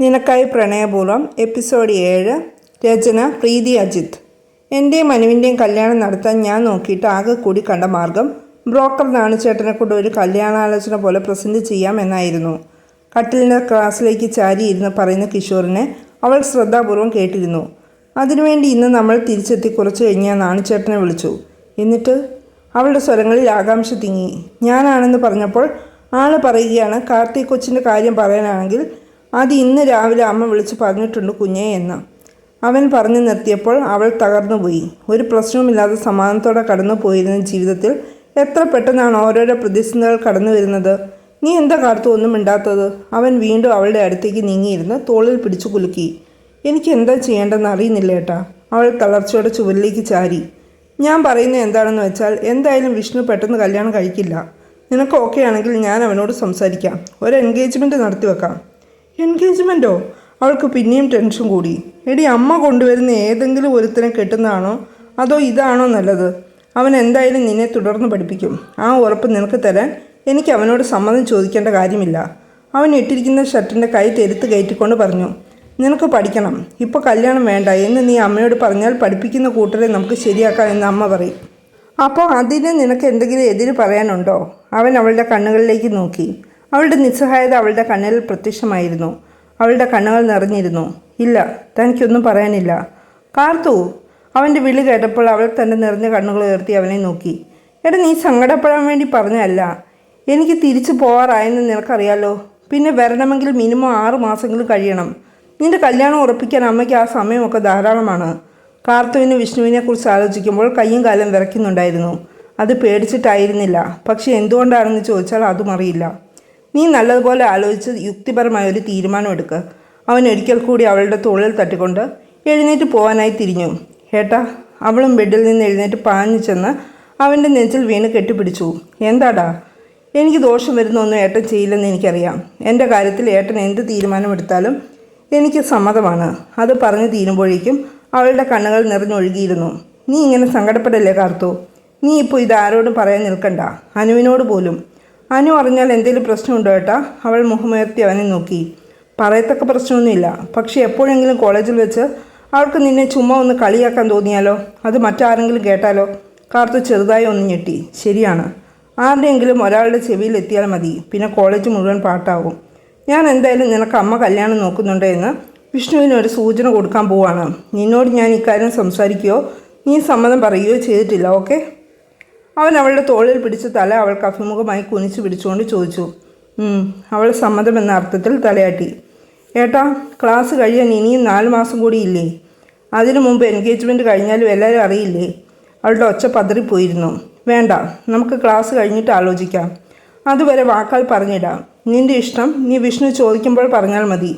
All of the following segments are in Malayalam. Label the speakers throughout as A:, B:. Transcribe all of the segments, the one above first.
A: നിനക്കായി പ്രണയപൂർവം എപ്പിസോഡ് ഏഴ് രചന പ്രീതി അജിത്. എന്റെയും മനുവിന്റെയും കല്യാണം നടത്താൻ ഞാൻ നോക്കിയിട്ട് ആകെ കൂടി കണ്ട മാർഗം ബ്രോക്കർ നാണുചേട്ടനെ കൊണ്ട് ഒരു കല്യാണാലോചന പോലെ പ്രസന്റ് ചെയ്യാം എന്നായിരുന്നു. കട്ടിലിന്റെ ക്ലാസ്സിലേക്ക് ചാരി ഇരുന്ന് പറയുന്ന കിഷോറിനെ അവൾ ശ്രദ്ധാപൂർവം കേട്ടിരുന്നു. അതിനുവേണ്ടി ഇന്ന് നമ്മൾ തിരിച്ചെത്തി കുറച്ച് കഴിഞ്ഞ് നാണുചേട്ടനെ വിളിച്ചു. എന്നിട്ട്? അവളുടെ സ്വരങ്ങളിൽ ആകാംക്ഷ തിങ്ങി. ഞാനാണെന്ന് പറഞ്ഞപ്പോൾ ആൾ പറയുകയാണ് കാർത്തിക് കൊച്ചിന്റെ കാര്യം പറയാനാണെങ്കിൽ അത് ഇന്ന് രാവിലെ അമ്മ വിളിച്ച് പറഞ്ഞിട്ടുണ്ട് കുഞ്ഞേ എന്ന്. അവൻ പറഞ്ഞു നിർത്തിയപ്പോൾ അവൾ തകർന്നുപോയി ഒരു പ്രശ്നവുമില്ലാതെ സമാധാനത്തോടെ കടന്നു പോയിരുന്ന ജീവിതത്തിൽ എത്ര പെട്ടെന്നാണ് ഓരോരോ പ്രതിസന്ധികൾ കടന്നു വരുന്നത്. നീ എന്താ കാർത്തു ഒന്നും മിണ്ടാത്തത്? അവൻ വീണ്ടും അവളുടെ അടുത്തേക്ക് നീങ്ങിയിരുന്ന് തോളിൽ പിടിച്ചു കുലുക്കി. എനിക്ക് എന്താ ചെയ്യേണ്ടതെന്ന് അറിയുന്നില്ല ഏട്ടാ അവൾ തളർച്ചയോടെ ചുവരിലേക്ക് ചാരി. ഞാൻ പറയുന്നത് എന്താണെന്ന് വെച്ചാൽ എന്തായാലും വിഷ്ണു പെട്ടെന്ന് കല്യാണം കഴിക്കില്ല. നിനക്ക് ഓക്കെ ആണെങ്കിൽ ഞാൻ അവനോട് സംസാരിക്കാം. ഒരു എൻഗേജ്മെന്റ് നടത്തി വെക്കാം എൻഗേജ്മെന്റോ അവൾക്ക് പിന്നെയും ടെൻഷൻ കൂടി. എടി അമ്മ കൊണ്ടുവരുന്ന ഏതെങ്കിലും ഒരുത്തനെ കെട്ടുന്നതാണോ? അതോ ഇതാണോ നല്ലത്? അവൻ എന്തായാലും നിന്നെ തുടർന്ന് പഠിപ്പിക്കും. ആ ഉറപ്പ് നിനക്ക് തരാൻ എനിക്ക് അവനോട് സമ്മതം ചോദിക്കേണ്ട കാര്യമില്ല. അവൻ ഇട്ടിരിക്കുന്ന ഷർട്ടിന്റെ കൈ തെരുത്ത് കയറ്റിക്കൊണ്ട് പറഞ്ഞു നിനക്ക് പഠിക്കണം. ഇപ്പോൾ കല്യാണം വേണ്ട എന്ന് നീ അമ്മയോട് പറഞ്ഞാൽ പഠിപ്പിക്കുന്ന കൂട്ടരെ നമുക്ക് ശരിയാക്കാം എന്ന് അമ്മ പറയും. അപ്പോൾ അതിന് നിനക്ക് എന്തെങ്കിലും എതിര് പറയാനുണ്ടോ? അവൻ അവളുടെ കണ്ണുകളിലേക്ക് നോക്കി. അവളുടെ നിസ്സഹായത അവളുടെ കണ്ണിൽ പ്രത്യക്ഷമായിരുന്നു. അവളുടെ കണ്ണുകൾ നിറഞ്ഞിരുന്നു. ഇല്ല തനിക്കൊന്നും പറയാനില്ല. കാർത്തു അവന്റെ വിളി കേട്ടപ്പോൾ അവൾ തന്റെ നിറഞ്ഞ കണ്ണുകൾ ഉയർത്തി അവനെ നോക്കി. എടാ നീ സങ്കടപ്പെടാൻ വേണ്ടി പറഞ്ഞല്ല എനിക്ക് തിരിച്ചു പോകാറായെന്ന് നിനക്കറിയാലോ? പിന്നെ വരണമെങ്കിൽ മിനിമം ആറ് മാസമെങ്കിലും കഴിയണം. നിന്റെ കല്യാണം ഉറപ്പിക്കാൻ അമ്മയ്ക്ക് ആ സമയമൊക്കെ ധാരാളമാണ്. കാർത്തുവിന് വിഷ്ണുവിനെക്കുറിച്ച് ആലോചിക്കുമ്പോൾ കയ്യും കാലം വിറയ്ക്കുന്നുണ്ടായിരുന്നു. അത് പേടിച്ചിട്ടായിരുന്നില്ല. പക്ഷെ എന്തുകൊണ്ടാണെന്ന് ചോദിച്ചാൽ അതും അറിയില്ല. നീ നല്ലതുപോലെ ആലോചിച്ച് യുക്തിപരമായ ഒരു തീരുമാനം അവൻ ഒരിക്കൽ കൂടി അവളുടെ തോളിൽ തട്ടിക്കൊണ്ട് എഴുന്നേറ്റ് പോകാനായി തിരിഞ്ഞു. ഏട്ടാ അവളും ബെഡിൽ നിന്ന് എഴുന്നേറ്റ് പാഞ്ഞു ചെന്ന് അവന്റെ നെഞ്ചിൽ വീണ് കെട്ടിപ്പിടിച്ചു. എന്താടാ? എനിക്ക് ദോഷം വരുന്നൊന്നും ഏട്ടൻ ചെയ്യില്ലെന്ന് എനിക്കറിയാം. എന്റെ കാര്യത്തിൽ ഏട്ടൻ എന്ത് തീരുമാനമെടുത്താലും എനിക്ക് സമ്മതമാണ്. അത് പറഞ്ഞു തീരുമ്പോഴേക്കും അവളുടെ കണ്ണുകൾ നിറഞ്ഞൊഴുകിയിരുന്നു. നീ ഇങ്ങനെ സങ്കടപ്പെടല്ലേ കാർത്തു? നീ ഇപ്പോൾ ഇത് ആരോടും പറയാൻ നിൽക്കണ്ട. അനുവിനോട് പോലും. അനു അറിഞ്ഞാൽ എന്തെങ്കിലും പ്രശ്നമുണ്ടോ ഏട്ടാ? അവൾ മുഖമുയർത്തി അവനെ നോക്കി. പറയത്തക്ക പ്രശ്നമൊന്നുമില്ല. പക്ഷേ എപ്പോഴെങ്കിലും കോളേജിൽ വെച്ച് അവൾക്ക് നിന്നെ ചുമ്മാ ഒന്ന് കളിയാക്കാൻ തോന്നിയാലോ? അത് മറ്റാരെങ്കിലും കേട്ടാലോ? കാർത്തു ചെറുതായി ഒന്ന് ഞെട്ടി. ശരിയാണ്. ആരുടെയെങ്കിലും ഒരാളുടെ ചെവിയിൽ എത്തിയാൽ മതി. പിന്നെ കോളേജ് മുഴുവൻ പാട്ടാവും. ഞാൻ എന്തായാലും നിനക്ക് അമ്മ കല്യാണം നോക്കുന്നുണ്ട് എന്ന് വിഷ്ണുവിന് ഒരു സൂചന കൊടുക്കാൻ പോവാണ്. നിന്നോട് ഞാൻ ഇക്കാര്യം സംസാരിക്കുകയോ നീ സമ്മതം പറയുകയോ ചെയ്തിട്ടില്ല ഓക്കെ? അവൻ അവളുടെ തോളിൽ പിടിച്ച് തല അവൾക്ക് അഭിമുഖമായി കുനിച്ചു പിടിച്ചുകൊണ്ട് ചോദിച്ചു. അവൾ സമ്മതം എന്ന അർത്ഥത്തിൽ തലയാട്ടി. ഏട്ടാ ക്ലാസ് കഴിയാൻ ഇനിയും നാല് മാസം കൂടി ഇല്ലേ? അതിനു മുമ്പ് എൻഗേജ്മെന്റ് കഴിഞ്ഞാലും എല്ലാവരും അറിയില്ലേ? അവളുടെ ഒച്ച പതറിപ്പോയിരുന്നു. വേണ്ട നമുക്ക് ക്ലാസ് കഴിഞ്ഞിട്ട് ആലോചിക്കാം. അതുവരെ വാക്കാൽ പറഞ്ഞിടാം. നിന്റെ ഇഷ്ടം നീ വിഷ്ണു ചോദിക്കുമ്പോൾ പറഞ്ഞാൽ മതി.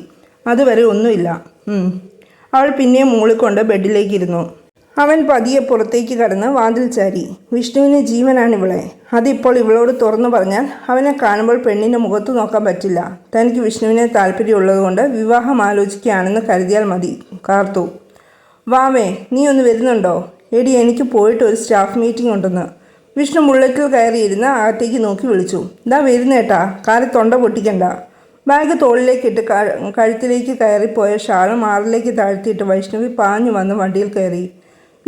A: അതുവരെ ഒന്നുമില്ല. അവൾ പിന്നെയും മൂളിക്കൊണ്ട് ബെഡിലേക്കിരുന്നു. അവൻ പതിയെ പുറത്തേക്ക് കടന്ന് വാതിൽ ചാരി വിഷ്ണുവിന് ജീവനാണ് ഇവളെ. അതിപ്പോൾ ഇവളോട് തുറന്നു പറഞ്ഞാൽ അവനെ കാണുമ്പോൾ പെണ്ണിന്റെ മുഖത്ത് നോക്കാൻ പറ്റില്ല. തനിക്ക് വിഷ്ണുവിനെ താല്പര്യമുള്ളതുകൊണ്ട് വിവാഹം ആലോചിക്കുകയാണെന്ന് കരുതിയാൽ മതി കാർത്തു. വാവേ നീ ഒന്ന് വരുന്നുണ്ടോ? എടി എനിക്ക് പോയിട്ട് ഒരു സ്റ്റാഫ് മീറ്റിംഗ് ഉണ്ടെന്ന്. വിഷ്ണു ബുള്ളറ്റിൽ കയറിയിരുന്ന് അകത്തേക്ക് നോക്കി വിളിച്ചു. ഇതാ വരുന്നേട്ടാ കാൽ തൊണ്ട പൊട്ടിക്കണ്ട. ബാഗ് തോളിലേക്കിട്ട് കഴുത്തിലേക്ക് കയറിപ്പോയ ഷാളും ആറിലേക്ക് താഴ്ത്തിയിട്ട് വൈഷ്ണവി പാഞ്ഞു വന്ന് വണ്ടിയിൽ കയറി.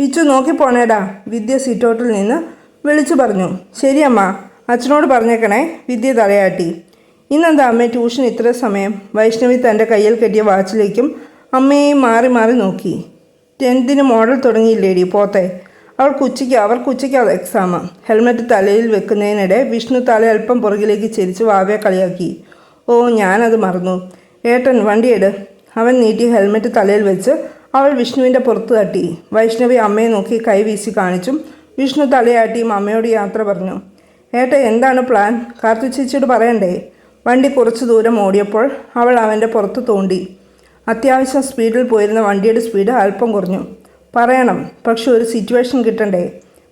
A: വിച്ചു നോക്കിപ്പോണേടാ വിദ്യ സീറ്റോട്ടിൽ നിന്ന് വിളിച്ചു പറഞ്ഞു. ശരിയമ്മ അച്ഛനോട് പറഞ്ഞേക്കണേ. വിദ്യ തലയാട്ടി. ഇന്നെന്താ അമ്മ ട്യൂഷൻ ഇത്ര സമയം? വൈഷ്ണവി തന്റെ കയ്യിൽ കെട്ടിയ വാച്ചിലേക്കും അമ്മയെയും മാറി മാറി നോക്കി. ടെൻത്തിന് മോഡൽ തുടങ്ങിയില്ലേടി പോത്തെ. അവൾക്ക് ഉച്ചയ്ക്ക് അവർക്ക് ഉച്ചയ്ക്ക് എക്സാം ഹെൽമെറ്റ് തലയിൽ വെക്കുന്നതിനിടെ വിഷ്ണു തല അല്പം പുറകിലേക്ക് ചിരിച്ച് വാവയെ കളിയാക്കി. ഓ ഞാനത് മറന്നു. ഏട്ടൻ വണ്ടിയെട്. അവൻ നീട്ടി ഹെൽമെറ്റ് തലയിൽ വെച്ച് അവൾ വിഷ്ണുവിന്റെ പുറത്ത് തട്ടി. വൈഷ്ണവി അമ്മയെ നോക്കി കൈ വീശി കാണിച്ചും വിഷ്ണു തലയാട്ടിയും അമ്മയോട് യാത്ര പറഞ്ഞു. ഏട്ട എന്താണ് പ്ലാൻ? കാർത്തു ചേച്ചിയോട് പറയണ്ടേ? വണ്ടി കുറച്ച് ദൂരം ഓടിയപ്പോൾ അവൾ അവന്റെ പുറത്ത് തോണ്ടി. അത്യാവശ്യം സ്പീഡിൽ പോയിരുന്ന വണ്ടിയുടെ സ്പീഡ് അല്പം കുറഞ്ഞു. പറയണം പക്ഷെ ഒരു സിറ്റുവേഷൻ കിട്ടണ്ടേ?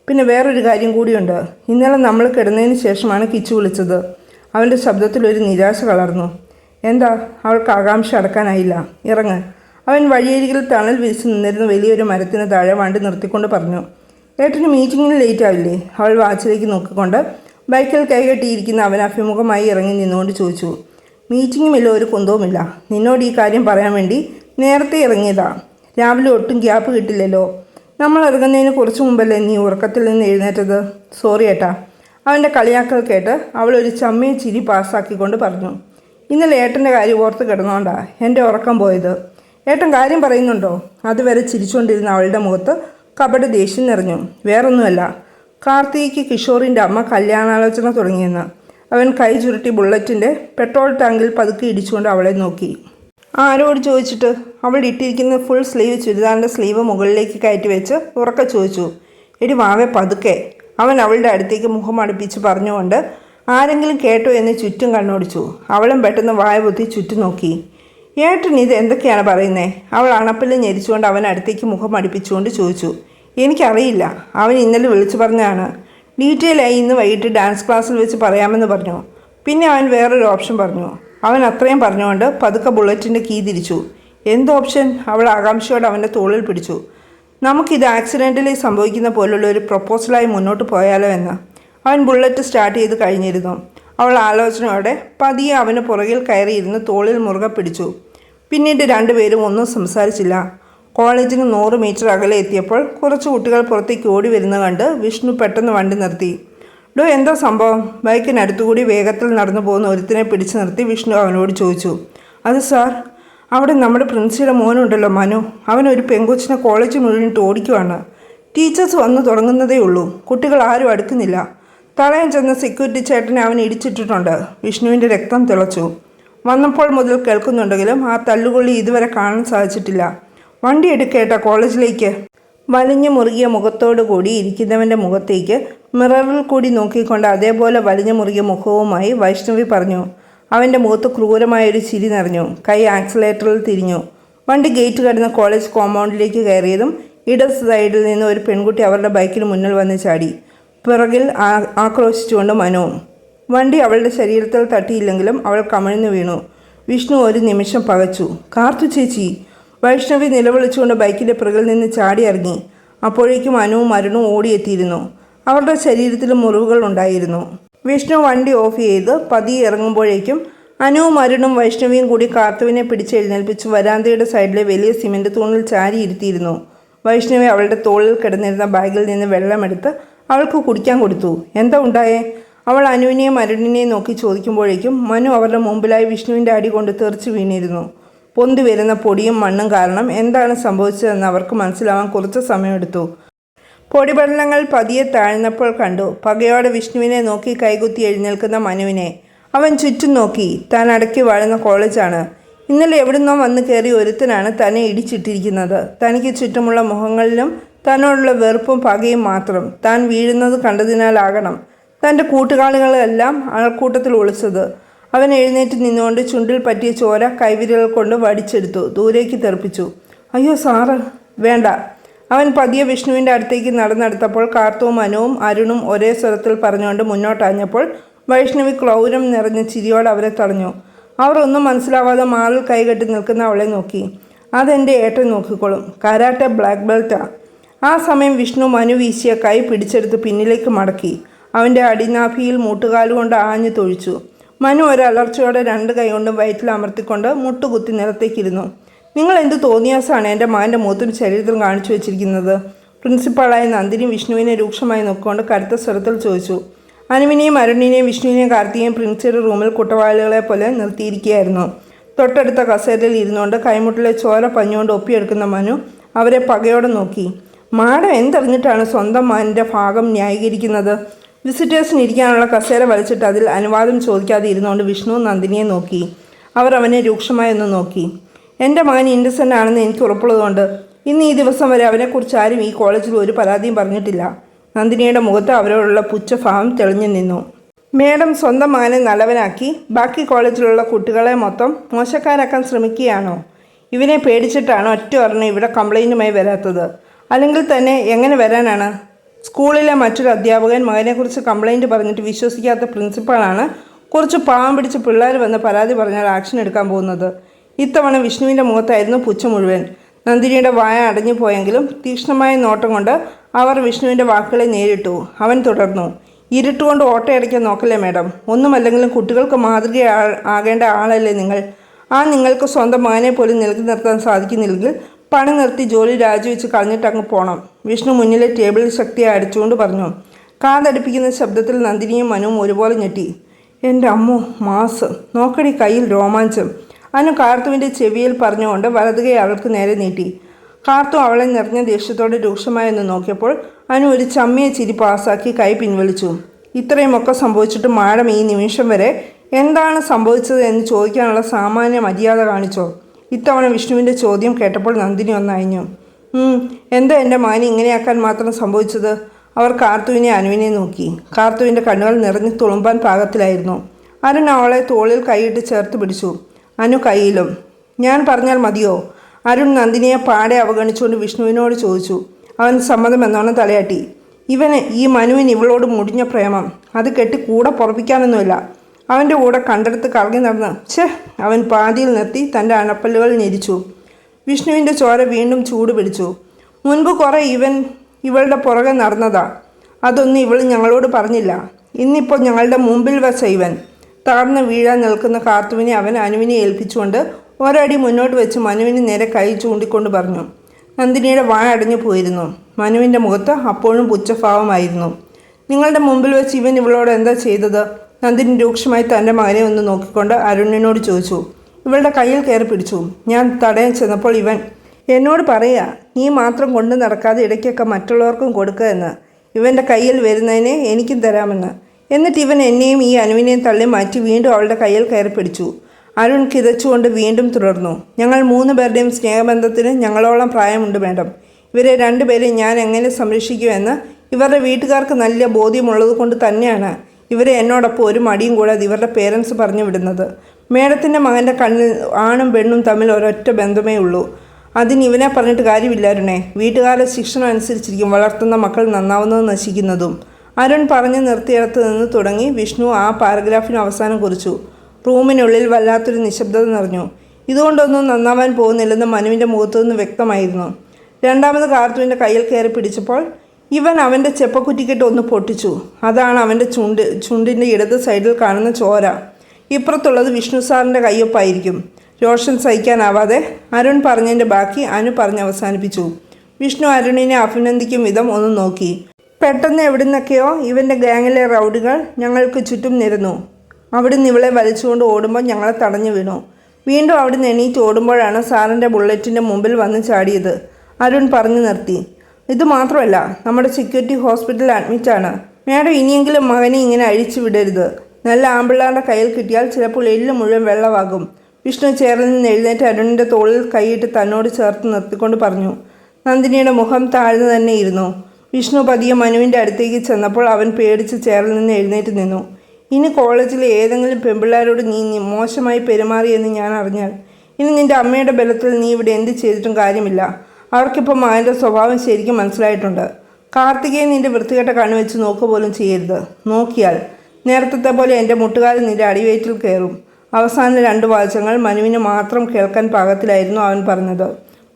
A: പിന്നെ വേറൊരു കാര്യം കൂടിയുണ്ട്. ഇന്നലെ നമ്മൾ കിടന്നതിന് ശേഷമാണ് കിച്ചു വിളിച്ചത്. അവന്റെ ശബ്ദത്തിൽ ഒരു നിരാശ കളർന്നു എന്താ? അവൾക്ക് ആകാംക്ഷ അടക്കാനായില്ല. ഇറങ്ങ്. അവൻ വഴിയരികിൽ തണൽ വിരിച്ചു നിന്നിരുന്ന വലിയൊരു മരത്തിന് താഴെ വണ്ടി നിർത്തിക്കൊണ്ട് പറഞ്ഞു ഏട്ടന് മീറ്റിങ്ങിന് ലേറ്റ് ആവില്ലേ അവൾ വാച്ചിലേക്ക് നോക്കിക്കൊണ്ട് ബൈക്കിൽ കൈകെട്ടിയിരിക്കുന്ന അവൻ അഭിമുഖമായി ഇറങ്ങി നിന്നുകൊണ്ട് ചോദിച്ചു മീറ്റിങ്ങുമില്ല ഒരു കുന്തവുമില്ല. നിന്നോട് ഈ കാര്യം പറയാൻ വേണ്ടി നേരത്തെ ഇറങ്ങിയതാ. രാവിലെ ഒട്ടും ഗ്യാപ്പ് കിട്ടില്ലല്ലോ. നമ്മൾ ഇറങ്ങുന്നതിന് കുറച്ച് മുമ്പല്ലേ നീ ഉറക്കത്തിൽ നിന്ന് എഴുന്നേറ്റത്? സോറി ഏട്ടാ. അവന്റെ കളിയാക്കൽ കേട്ട് അവൾ ഒരു ചമ്മയെ ചിരി പാസ്സാക്കിക്കൊണ്ട് പറഞ്ഞു ഇന്നലെ ഏട്ടന്റെ കാര്യം ഓർത്ത് കിടന്നോണ്ടാ എന്റെ ഉറക്കം പോയത്. ഏട്ടൻ കാര്യം പറയുന്നുണ്ടോ? അതുവരെ ചിരിച്ചുകൊണ്ടിരുന്ന അവളുടെ മുഖത്ത് കപട ദേഷ്യം നിറഞ്ഞു. വേറൊന്നുമല്ല. കാർത്തികയ്ക്ക് കിഷോറിന്റെ അമ്മ കല്യാണാലോചന തുടങ്ങിയെന്ന്. അവൻ കൈ ചുരുട്ടി ബുള്ളറ്റിന്റെ പെട്രോൾ ടാങ്കിൽ പതുക്കെ ഇടിച്ചുകൊണ്ട് അവളെ നോക്കി. ആരോട് ചോദിച്ചിട്ട്? അവൾ ഇട്ടിരിക്കുന്ന ഫുൾ സ്ലീവ് ചുരിദാറിന്റെ സ്ലീവ് മുകളിലേക്ക് കയറ്റി വെച്ച് ഉറക്ക ചോദിച്ചു. എടി വാവെ പതുക്കെ. അവൻ അവളുടെ അടുത്തേക്ക് മുഖം അടുപ്പിച്ച് പറഞ്ഞുകൊണ്ട് ആരെങ്കിലും കേട്ടോ എന്ന് ചുറ്റും കണ്ണോടിച്ചു. അവളും പെട്ടെന്ന് വായ പൊത്തി ചുറ്റും നോക്കി. ഏട്ടൻ ഇത് എന്തൊക്കെയാണ് പറയുന്നത് അവൾ അണപ്പിൽ ഞെരിച്ചുകൊണ്ട് അവൻ അടുത്തേക്ക് മുഖം അടുപ്പിച്ചുകൊണ്ട് ചോദിച്ചു. എനിക്കറിയില്ല. അവൻ ഇന്നലെ വിളിച്ചു പറഞ്ഞതാണ്. ഡീറ്റെയിൽ ആയി ഇന്ന് വൈകിട്ട് ഡാൻസ് ക്ലാസ്സിൽ വെച്ച് പറയാമെന്ന് പറഞ്ഞു. പിന്നെ അവൻ വേറൊരു ഓപ്ഷൻ പറഞ്ഞു. അവൻ അത്രയും പറഞ്ഞുകൊണ്ട് പതുക്കെ ബുള്ളറ്റിന്റെ കീ തിരിച്ചു. എന്ത് ഓപ്ഷൻ അവൾ ആകാംക്ഷയോടെ അവന്റെ തോളിൽ പിടിച്ചു. നമുക്കിത് ആക്സിഡന്റലി സംഭവിക്കുന്ന പോലുള്ള ഒരു പ്രപ്പോസലായി മുന്നോട്ട് പോയാലോ എന്ന്. അവൻ ബുള്ളറ്റ് സ്റ്റാർട്ട് ചെയ്ത് കഴിഞ്ഞിരുന്നു. അവൾ ആലോചനയോടെ പതിയെ അവന് പുറകിൽ കയറിയിരുന്ന് തോളിൽ മുറുകെ പിടിച്ചു. പിന്നീട് രണ്ടുപേരും ഒന്നും സംസാരിച്ചില്ല. കോളേജിന് നൂറ് മീറ്റർ അകലെ എത്തിയപ്പോൾ കുറച്ച് കുട്ടികൾ പുറത്തേക്ക് ഓടി വരുന്ന കണ്ട് വിഷ്ണു പെട്ടെന്ന് വണ്ടി നിർത്തി. ഡോ എന്താ സംഭവം? ബൈക്കിനടുത്തുകൂടി വേഗത്തിൽ നടന്നു പോകുന്ന ഒരുത്തിനെ പിടിച്ചു നിർത്തി വിഷ്ണു അവനോട് ചോദിച്ചു. അത് സാർ അവിടെ നമ്മുടെ പ്രിൻസിയുടെ മോനുണ്ടല്ലോ മനു. അവൻ ഒരു പെങ്കൊച്ചിനെ കോളേജ് മുഴുവനിട്ട് ഓടിക്കുവാണ്. ടീച്ചേഴ്സ് വന്നു തുടങ്ങുന്നതേ ഉള്ളൂ. കുട്ടികൾ ആരും അടുക്കുന്നില്ല. തളയാൻ ചെന്ന സെക്യൂരിറ്റി ചേട്ടനെ അവൻ ഇടിച്ചിട്ടിട്ടുണ്ട്. വിഷ്ണുവിന്റെ രക്തം തിളച്ചു. വന്നപ്പോൾ മുതൽ കേൾക്കുന്നുണ്ടെങ്കിലും ആ തല്ലുകൊള്ളി ഇതുവരെ കാണാൻ സാധിച്ചിട്ടില്ല. വണ്ടി എടുക്കേട്ട കോളേജിലേക്ക്. വലിഞ്ഞു മുറുകിയ മുഖത്തോടു കൂടി ഇരിക്കുന്നവന്റെ മുഖത്തേക്ക് മിററിൽ കൂടി നോക്കിക്കൊണ്ട് അതേപോലെ വലിഞ്ഞു മുറുകിയ മുഖവുമായി വൈഷ്ണവി പറഞ്ഞു. അവന്റെ മുഖത്ത് ക്രൂരമായൊരു ചിരി നിറഞ്ഞു. കൈ ആക്സിലേറ്ററിൽ തിരിഞ്ഞു. വണ്ടി ഗേറ്റ് കടന്ന് കോളേജ് കോമ്പൗണ്ടിലേക്ക് കയറിയതും ഇടത് സൈഡിൽ നിന്ന് ഒരു പെൺകുട്ടി അവരുടെ ബൈക്കിന് മുന്നിൽ വന്ന് ചാടി. പിറകിൽ ആക്രോശിച്ചുകൊണ്ട് മനു വണ്ടി അവളുടെ ശരീരത്തിൽ തട്ടിയില്ലെങ്കിലും അവൾ കമിഴ്ന്നു വീണു. വിഷ്ണു ഒരു നിമിഷം പകച്ചു. കാർത്തു ചേച്ചി വൈഷ്ണവി നിലവിളിച്ചുകൊണ്ട് ബൈക്കിന്റെ പിറകിൽ നിന്ന് ചാടി ഇറങ്ങി. അപ്പോഴേക്കും അനുവും അരുണും ഓടിയെത്തിയിരുന്നു. അവരുടെ ശരീരത്തിൽ മുറിവുകൾ ഉണ്ടായിരുന്നു. വിഷ്ണു വണ്ടി ഓഫ് ചെയ്ത് പതിയെ ഇറങ്ങുമ്പോഴേക്കും അനുവും അരുണും വൈഷ്ണവിയും കൂടി കാർത്തുവിനെ പിടിച്ചെഴുന്നേൽപ്പിച്ച് വരാന്തയുടെ സൈഡിലെ വലിയ സിമന്റ് തൂണിൽ ചാരി ഇരുത്തിയിരുന്നു വൈഷ്ണവി അവളുടെ തോളിൽ കിടന്നിരുന്ന ബാഗിൽ നിന്ന് വെള്ളമെടുത്ത് അവൾക്ക് കുടിക്കാൻ കൊടുത്തു. എന്താ ഉണ്ടായേ? അവൾ അനുവിനെയും അരുണിനെയും നോക്കി ചോദിക്കുമ്പോഴേക്കും മനു അവരുടെ മുമ്പിലായി വിഷ്ണുവിന്റെ അടി കൊണ്ട് തെറിച്ചു വീണിരുന്നു. പൊന്തി വരുന്ന പൊടിയും മണ്ണും കാരണം എന്താണ് സംഭവിച്ചതെന്ന് അവർക്ക് മനസ്സിലാവാൻ കുറച്ച് സമയമെടുത്തു. പൊടിപടലങ്ങൾ പതിയെ താഴ്ന്നപ്പോൾ കണ്ടു. പകയോടെ വിഷ്ണുവിനെ നോക്കി കൈകുത്തി എഴുന്നേൽക്കുന്ന മനുവിനെ. അവൻ ചുറ്റും നോക്കി. താൻ അടക്കി വാഴുന്ന കോളേജാണ്. ഇന്നലെ എവിടുന്നോ വന്ന് കയറി ഒരുത്തനാണ് തന്നെ ഇടിച്ചിട്ടിരിക്കുന്നത്. തനിക്ക് ചുറ്റുമുള്ള മുഖങ്ങളിലും തന്നോടുള്ള വെറുപ്പും പകയും മാത്രം താൻ വീഴുന്നത് കണ്ടതിനാലാകണം തന്റെ കൂട്ടുകാളികളെല്ലാം ആൾക്കൂട്ടത്തിൽ ഒളിച്ചത്. അവൻ എഴുന്നേറ്റ് നിന്നുകൊണ്ട് ചുണ്ടിൽ പറ്റിയ ചോര കൈവിരൽ കൊണ്ട് വടിച്ചെടുത്തു ദൂരേക്ക് തെറിപ്പിച്ചു. അയ്യോ സാറ് വേണ്ട അവൻ പതിയെ വിഷ്ണുവിന്റെ അടുത്തേക്ക് നടന്നെടുത്തപ്പോൾ കാർത്തവും അനുവും അരുണും ഒരേ സ്വരത്തിൽ പറഞ്ഞുകൊണ്ട് മുന്നോട്ടാഞ്ഞപ്പോൾ വൈഷ്ണവി ക്ലൗരം നിറഞ്ഞ ചിരിയോടെ അവരെ തടഞ്ഞു. അവർ ഒന്നും മനസ്സിലാവാതെ മാറിൽ കൈകെട്ടി നിൽക്കുന്ന അവളെ നോക്കി. അതെന്റെ ഏട്ടൻ നോക്കിക്കോളും. കരാട്ടെ ബ്ലാക്ക് ബെൽറ്റാ. ആ സമയം വിഷ്ണു മനു വീശിയ കൈ പിടിച്ചെടുത്ത് പിന്നിലേക്ക് മടക്കി. അവന്റെ അടിനാഭിയിൽ മൂട്ടുകാലുകൊണ്ട് ആഞ്ഞു തൊഴിച്ചു. മനു ഒരലർച്ചയോടെ രണ്ട് കൈകൊണ്ടും വയറ്റിൽ അമർത്തിക്കൊണ്ട് മുട്ടുകുത്തി നിലത്തേക്കിരുന്നു. നിങ്ങൾ എന്ത് തോന്നിയാസാണ് എന്റെ മകന്റെ മുഖത്തും ശരീരത്തിലും കാണിച്ചു വെച്ചിരിക്കുന്നത്? പ്രിൻസിപ്പാളായ നന്ദിനി വിഷ്ണുവിനെ രൂക്ഷമായി നോക്കിക്കൊണ്ട് കരുത്ത സ്വരത്തിൽ ചോദിച്ചു. അനുവിനെയും അരുണിനെയും വിഷ്ണുവിനെയും കാർത്തികയും പ്രിൻസിയുടെ റൂമിൽ കുട്ടവാളികളെ പോലെ നിർത്തിയിരിക്കുകയായിരുന്നു. തൊട്ടടുത്ത കസേരയിൽ ഇരുന്നുകൊണ്ട് കൈമുട്ടിലെ ചോര പഞ്ഞുകൊണ്ട് ഒപ്പിയെടുക്കുന്ന മനു അവരെ പകയോടെ നോക്കി. മാഡം എന്തറിഞ്ഞിട്ടാണ് സ്വന്തം മകന്റെ ഭാഗം ന്യായീകരിക്കുന്നത്? വിസിറ്റേഴ്സിന് ഇരിക്കാനുള്ള കസേര വലിച്ചിട്ട് അതിൽ അനുവാദം ചോദിക്കാതെ ഇരുന്നുകൊണ്ട് വിഷ്ണു നന്ദിനിയെ നോക്കി. അവർ അവനെ രൂക്ഷമായി ഒന്ന് നോക്കി. എന്റെ മകൻ ഇൻഡസെന്റ് ആണെന്ന് എനിക്ക് ഉറപ്പുള്ളതുകൊണ്ട് ഇന്ന് ഈ ദിവസം വരെ അവനെക്കുറിച്ച് ആരും ഈ കോളേജിൽ ഒരു പരാതിയും പറഞ്ഞിട്ടില്ല. നന്ദിനിയുടെ മുഖത്ത് അവരോടുള്ള പുച്ഛഭാവം തെളിഞ്ഞു നിന്നു. മേഡം സ്വന്തം മകനെ നല്ലവനാക്കി ബാക്കി കോളേജിലുള്ള കുട്ടികളെ മൊത്തം മോശക്കാരാക്കാൻ ശ്രമിക്കുകയാണോ? ഇവനെ പേടിച്ചിട്ടാണ് ഒറ്റ ഒരെണ്ണം ഇവിടെ കംപ്ലൈന്റുമായി വരാത്തത്. അല്ലെങ്കിൽ തന്നെ എങ്ങനെ വരാനാണ്? സ്കൂളിലെ മറ്റൊരു അധ്യാപകൻ മകനെക്കുറിച്ച് കംപ്ലൈന്റ് പറഞ്ഞിട്ട് വിശ്വസിക്കാത്ത പ്രിൻസിപ്പാളാണ് കുറച്ച് പാവം പിടിച്ച് പിള്ളേർ വന്ന് പരാതി പറഞ്ഞാൽ ആക്ഷൻ എടുക്കാൻ പോകുന്നത്. ഇത്തവണ വിഷ്ണുവിന്റെ മുഖത്തായിരുന്നു പുച്ഛ മുഴുവൻ. നന്ദിനിയുടെ വായ അടഞ്ഞു പോയെങ്കിലും തീക്ഷ്ണമായ നോട്ടം കൊണ്ട് അവർ വിഷ്ണുവിന്റെ വാക്കുകളെ നേരിട്ടു. അവൻ തുടർന്നു ഇരുട്ടുകൊണ്ട് ഓട്ടയടയ്ക്കാൻ നോക്കല്ലേ മാഡം? ഒന്നുമല്ലെങ്കിലും കുട്ടികൾക്ക് മാതൃക ആകേണ്ട ആളല്ലേ നിങ്ങൾ? ആ നിങ്ങൾക്ക് സ്വന്തം മകനെ പോലും നിലനിർത്താൻ സാധിക്കുന്നില്ലെങ്കിൽ പണി നിർത്തി ജോലി രാജിവെച്ച് കളഞ്ഞിട്ട് അങ്ങ് പോകണം വിഷ്ണു മുന്നിലെ ടേബിളിൽ ശക്തിയെ അടിച്ചുകൊണ്ട് പറഞ്ഞു. കാതടിപ്പിക്കുന്ന ശബ്ദത്തിൽ നന്ദിനിയും മനുവും ഒരുപോലെ ഞെട്ടി. എന്റെ അമ്മോ മാസ് നോക്കടി കയ്യിൽ രോമാഞ്ചം. അനു കാർത്തുവിന്റെ ചെവിയിൽ പറഞ്ഞുകൊണ്ട് വലതുകൈ അവൾക്ക് നേരെ നീട്ടി. കാർത്തു അവളെ നിറഞ്ഞ ദേഷ്യത്തോടെ രൂക്ഷമായി ഒന്ന് നോക്കിയപ്പോൾ അനു ഒരു ചമ്മിയെ ചിരി പാസാക്കി കൈ പിൻവലിച്ചു. ഇത്രയുമൊക്കെ സംഭവിച്ചിട്ട് മാഡം ഈ നിമിഷം വരെ എന്താണ് സംഭവിച്ചത് എന്ന് ചോദിക്കാനുള്ള സാമാന്യ മര്യാദ കാണിച്ചോ? ഇത്തവണ വിഷ്ണുവിന്റെ ചോദ്യം കേട്ടപ്പോൾ നന്ദിനി ഒന്നയഞ്ഞു "ഉം, എന്താ എന്റെ മാനി ഇങ്ങനെയാക്കാൻ മാത്രം സംഭവിച്ചത്? അവർ കാർത്തുവിനെ അനുവിനെ നോക്കി. കാർത്തുവിന്റെ കണ്ണുകൾ നിറഞ്ഞു തുളുമ്പാൻ പാകത്തിലായിരുന്നു. അരുൺ അവളെ തോളിൽ കൈയിട്ട് ചേർത്ത് പിടിച്ചു. അനു കൈയിലും ഞാൻ പറഞ്ഞാൽ മതിയോ? അരുൺ നന്ദിനിയെ പാടെ അവഗണിച്ചുകൊണ്ട് വിഷ്ണുവിനോട് ചോദിച്ചു. അവൻ സമ്മതമെന്നോണം തലയാട്ടി. ഇവന് ഈ മനുവിന് ഇവളോട് മുടിഞ്ഞ പ്രേമം. അത് കെട്ടി കൂടെ പുറപ്പിക്കാനൊന്നുമില്ല. അവന്റെ കൂടെ കണ്ടെടുത്ത് കറങ്ങി നടന്ന് ഛേ അവൻ പാതിയിൽ നിർത്തി തന്റെ അണപ്പല്ലുകൾ ഞെരിച്ചു. വിഷ്ണുവിന്റെ ചോര വീണ്ടും ചൂട് പിടിച്ചു. മുൻപ് കുറേ ഇവൻ ഇവളുടെ പുറകെ നടന്നതാ. അതൊന്നും ഇവൾ ഞങ്ങളോട് പറഞ്ഞില്ല. ഇന്നിപ്പോൾ ഞങ്ങളുടെ മുമ്പിൽ വച്ച ഇവൻ. തകർന്ന് വീഴാൻ നിൽക്കുന്ന കാർത്തുവിനെ അവൻ അനുവിനെ ഏൽപ്പിച്ചുകൊണ്ട് ഒരടി മുന്നോട്ട് വെച്ച് മനുവിന് നേരെ കൈ ചൂണ്ടിക്കൊണ്ട് പറഞ്ഞു. നന്ദിനിയുടെ വായ അടഞ്ഞു പോയിരുന്നു. മനുവിന്റെ മുഖത്ത് അപ്പോഴും പുച്ഛഭാവമായിരുന്നു. നിങ്ങളുടെ മുമ്പിൽ വെച്ച് ഇവൻ ഇവളോട് എന്താ ചെയ്തത്? നന്ദിനി രൂക്ഷമായി തന്റെ മകനെ ഒന്ന് നോക്കിക്കൊണ്ട് അരുണിനോട് ചോദിച്ചു ഇവളുടെ കയ്യിൽ കയറി പിടിച്ചു. ഞാൻ തടയാൻ ചെന്നപ്പോൾ ഇവൻ എന്നോട് പറയുക നീ മാത്രം കൊണ്ടു നടക്കാതെ ഇടയ്ക്കൊക്കെ മറ്റുള്ളവർക്കും കൊടുക്കുക എന്ന്. ഇവന്റെ കയ്യിൽ വരുന്നതിനെ എനിക്കും തരാമെന്ന്. എന്നിട്ട് ഇവൻ എന്നെയും ഈ അനുവിനെയും തള്ളി മാറ്റി വീണ്ടും അവളുടെ കയ്യിൽ കയറി പിടിച്ചു. അരുൺ കിതച്ചുകൊണ്ട് വീണ്ടും തുടർന്നു ഞങ്ങൾ മൂന്ന് പേരുടെയും സ്നേഹബന്ധത്തിന് ഞങ്ങളോളം പ്രായമുണ്ട് മേഡം. ഇവരെ രണ്ടുപേരെ ഞാൻ എങ്ങനെ സംരക്ഷിക്കുമെന്ന് ഇവരുടെ വീട്ടുകാർക്ക് നല്ല ബോധ്യമുള്ളത് കൊണ്ട് തന്നെയാണ്. ഇവരെ എന്നോടൊപ്പം ഒരു മടിയും കൂടാതെ ഇവരുടെ പേരൻസ് പറഞ്ഞു വിടുന്നത്. മേഡത്തിന്റെ മകന്റെ കണ്ണിൽ ആണും പെണ്ണും തമ്മിൽ ഒരൊറ്റ ബന്ധമേ ഉള്ളൂ. അതിന് ഇവനെ പറഞ്ഞിട്ട് കാര്യമില്ലായിരുന്നേ വീട്ടുകാരുടെ ശിക്ഷണം അനുസരിച്ചിരിക്കും വളർത്തുന്ന മക്കൾ നന്നാവുന്നതും നശിക്കുന്നതും. അരുൺ പറഞ്ഞു നിർത്തിയിടത്ത് നിന്ന് തുടങ്ങി വിഷ്ണു ആ പാരഗ്രാഫിന് അവസാനം കുറിച്ചു. റൂമിനുള്ളിൽ വല്ലാത്തൊരു നിശബ്ദത നിറഞ്ഞു. ഇതുകൊണ്ടൊന്നും നന്നാവാൻ പോകുന്നില്ലെന്ന് മനുവിന്റെ മുഖത്തു നിന്ന് വ്യക്തമായിരുന്നു. രണ്ടാമത് കാർത്തുവിന്റെ കയ്യിൽ കയറി പിടിച്ചപ്പോൾ ഇവൻ അവന്റെ ചെപ്പക്കുറ്റിക്കിട്ട് ഒന്ന് പൊട്ടിച്ചു. അതാണ് അവന്റെ ചുണ്ട് ചുണ്ടിന്റെ ഇടത് സൈഡിൽ കാണുന്ന ചോര. ഇപ്പുറത്തുള്ളത് വിഷ്ണു സാറിന്റെ കയ്യൊപ്പായിരിക്കും. രോഷൻ സഹിക്കാനാവാതെ അരുൺ പറഞ്ഞതിന്റെ ബാക്കി അനു പറഞ്ഞ് അവസാനിപ്പിച്ചു. വിഷ്ണു അരുണിനെ അഭിനന്ദിക്കും വിധം ഒന്ന് നോക്കി. പെട്ടെന്ന് എവിടുന്നൊക്കെയോ ഇവന്റെ ഗാങ്ങിലെ റൗഡുകൾ ഞങ്ങൾക്ക് ചുറ്റും നിരന്നു. അവിടുന്ന് ഇവളെ വലിച്ചുകൊണ്ട് ഓടുമ്പോൾ ഞങ്ങളെ തടഞ്ഞു വീണു. വീണ്ടും അവിടുന്ന് എണീറ്റ് ഓടുമ്പോഴാണ് സാറിന്റെ ബുള്ളറ്റിന്റെ മുമ്പിൽ വന്ന് ചാടിയത്. അരുൺ പറഞ്ഞു നിർത്തി. ഇത് മാത്രമല്ല നമ്മുടെ സെക്യൂരിറ്റി ഹോസ്പിറ്റലിൽ അഡ്മിറ്റാണ് മാഡം ഇനിയെങ്കിലും മകനെ ഇങ്ങനെ അഴിച്ചു വിടരുത്. നല്ല ആമ്പിള്ളാരുടെ കയ്യിൽ കിട്ടിയാൽ ചിലപ്പോൾ എല്ല് മുഴുവൻ വെള്ളമാകും. വിഷ്ണു ചേറിൽ നിന്ന് എഴുന്നേറ്റ് അരുണിന്റെ തോളിൽ കൈയിട്ട് തന്നോട് ചേർത്ത് നിർത്തിക്കൊണ്ട് പറഞ്ഞു നന്ദിനിയുടെ മുഖം താഴ്ന്നു തന്നെ ഇരുന്നു. വിഷ്ണു പതിയെ മനുവിന്റെ അടുത്തേക്ക് ചെന്നപ്പോൾ അവൻ പേടിച്ച് ചേറിൽ നിന്ന് എഴുന്നേറ്റ് നിന്നു. ഇനി കോളേജിലെ ഏതെങ്കിലും പെമ്പിള്ളാരോട് നീ മോശമായി പെരുമാറിയെന്ന് ഞാൻ അറിഞ്ഞാൽ ഇനി നിന്റെ അമ്മയുടെ ബലത്തിൽ നീ ഇവിടെ എന്ത് ചെയ്തിട്ടും കാര്യമില്ല. അവർക്കിപ്പോൾ മകന്റെ സ്വഭാവം ശരിക്കും മനസ്സിലായിട്ടുണ്ട്. കാർത്തികയെ നിന്റെ വൃത്തികെട്ട കണ്ണുവെച്ച് നോക്കുക പോലും ചെയ്യരുത്. നോക്കിയാൽ നേരത്തെ പോലെ എന്റെ മുട്ടുകാരൻ നിന്റെ അടിവയറ്റിൽ കയറും. അവസാന രണ്ട് വാചകങ്ങൾ മനുവിന് മാത്രം കേൾക്കാൻ പാകത്തിലായിരുന്നു അവൻ പറഞ്ഞത്.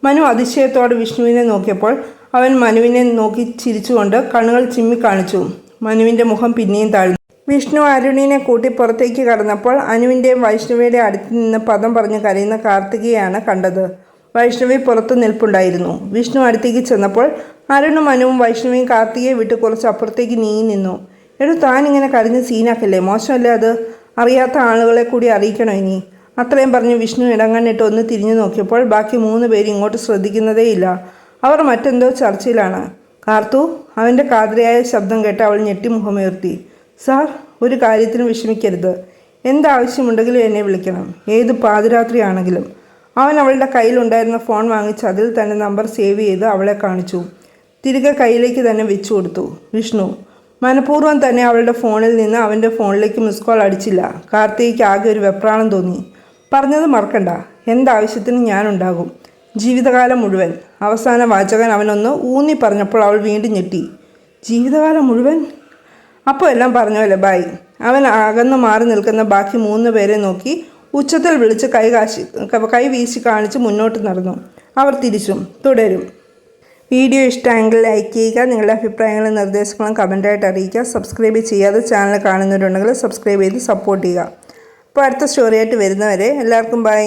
A: മനു അതിശയത്തോടെ വിഷ്ണുവിനെ നോക്കിയപ്പോൾ അവൻ മനുവിനെ നോക്കി ചിരിച്ചുകൊണ്ട് കണ്ണുകൾ ചിമ്മി കാണിച്ചു. മനുവിന്റെ മുഖം പിന്നെയും താഴ്ന്നു. വിഷ്ണു അരുണിനെ കൂട്ടി പുറത്തേക്ക് കടന്നപ്പോൾ അനുവിന്റെയും വൈഷ്ണവിയുടെയും അടുത്ത് നിന്ന് പദം പറഞ്ഞ് കരയുന്ന കാർത്തികയാണ് കണ്ടത്. വൈഷ്ണവി പുറത്തു നിൽപ്പുണ്ടായിരുന്നു. വിഷ്ണു അടുത്തേക്ക് ചെന്നപ്പോൾ അരുണും മനുവും വൈഷ്ണവിയും കാർത്തികയെ വിട്ട് കുറച്ച് അപ്പുറത്തേക്ക് നീങ്ങി നിന്നു. എടോ താൻ ഇങ്ങനെ കരഞ്ഞ് സീനാക്കല്ലേ? മോശമല്ലേ അത്? അറിയാത്ത ആളുകളെ കൂടി അറിയിക്കണോ ഇനി? അത്രയും പറഞ്ഞ് വിഷ്ണു ഇടങ്ങണ്ണിട്ട് ഒന്ന് തിരിഞ്ഞു നോക്കിയപ്പോൾ ബാക്കി മൂന്ന് പേര് ഇങ്ങോട്ട് ശ്രദ്ധിക്കുന്നതേയില്ല. അവർ മറ്റെന്തോ ചർച്ചയിലാണ് കാർത്തു അവന്റെ കാതിരയായ ശബ്ദം കേട്ട് അവൾ ഞെട്ടി മുഖമുയർത്തി സാർ ഒരു കാര്യത്തിനും വിഷമിക്കരുത്. എന്താവശ്യമുണ്ടെങ്കിലും എന്നെ വിളിക്കണം. ഏത് പാതിരാത്രിയാണെങ്കിലും. അവൻ അവളുടെ കയ്യിലുണ്ടായിരുന്ന ഫോൺ വാങ്ങിച്ച് അതിൽ തന്നെ നമ്പർ സേവ് ചെയ്ത് അവളെ കാണിച്ചു. തിരികെ കയ്യിലേക്ക് തന്നെ വെച്ചു കൊടുത്തു. വിഷ്ണു മനഃപൂർവം തന്നെ അവളുടെ ഫോണിൽ നിന്ന് അവന്റെ ഫോണിലേക്ക് മിസ് കോൾ അടിച്ചില്ല. കാർത്തികയ്ക്ക് ആകെ ഒരു വെപ്രാണം തോന്നി. പറഞ്ഞത് മറക്കണ്ട. എന്താവശ്യത്തിനും ഞാനുണ്ടാകും ജീവിതകാലം മുഴുവൻ. അവസാന വാചകൻ അവനൊന്ന് ഊന്നി പറഞ്ഞപ്പോൾ അവൾ വീണ്ടും ഞെട്ടി. ജീവിതകാലം മുഴുവൻ? അപ്പോൾ എല്ലാം പറഞ്ഞല്ലേ ബായ് അവൻ അകന്ന് മാറി നിൽക്കുന്ന ബാക്കി മൂന്ന് പേരെ നോക്കി ഉച്ചത്തിൽ വിളിച്ച് കൈകാശി കൈ വീശി കാണിച്ച് മുന്നോട്ട് നടന്നു. അവർ തിരിച്ചും തുടരും. വീഡിയോ ഇഷ്ടമെങ്കിൽ ലൈക്ക് ചെയ്യുക നിങ്ങളുടെ അഭിപ്രായങ്ങളും നിർദ്ദേശങ്ങളും കമന്റായിട്ട് അറിയിക്കുക. സബ്സ്ക്രൈബ് ചെയ്യാതെ ചാനൽ കാണുന്നവരുണ്ടെങ്കിൽ സബ്സ്ക്രൈബ് ചെയ്ത് സപ്പോർട്ട് ചെയ്യുക. അപ്പോൾ അടുത്ത സ്റ്റോറിയായിട്ട് വരുന്നവരെ എല്ലാവർക്കും ബൈ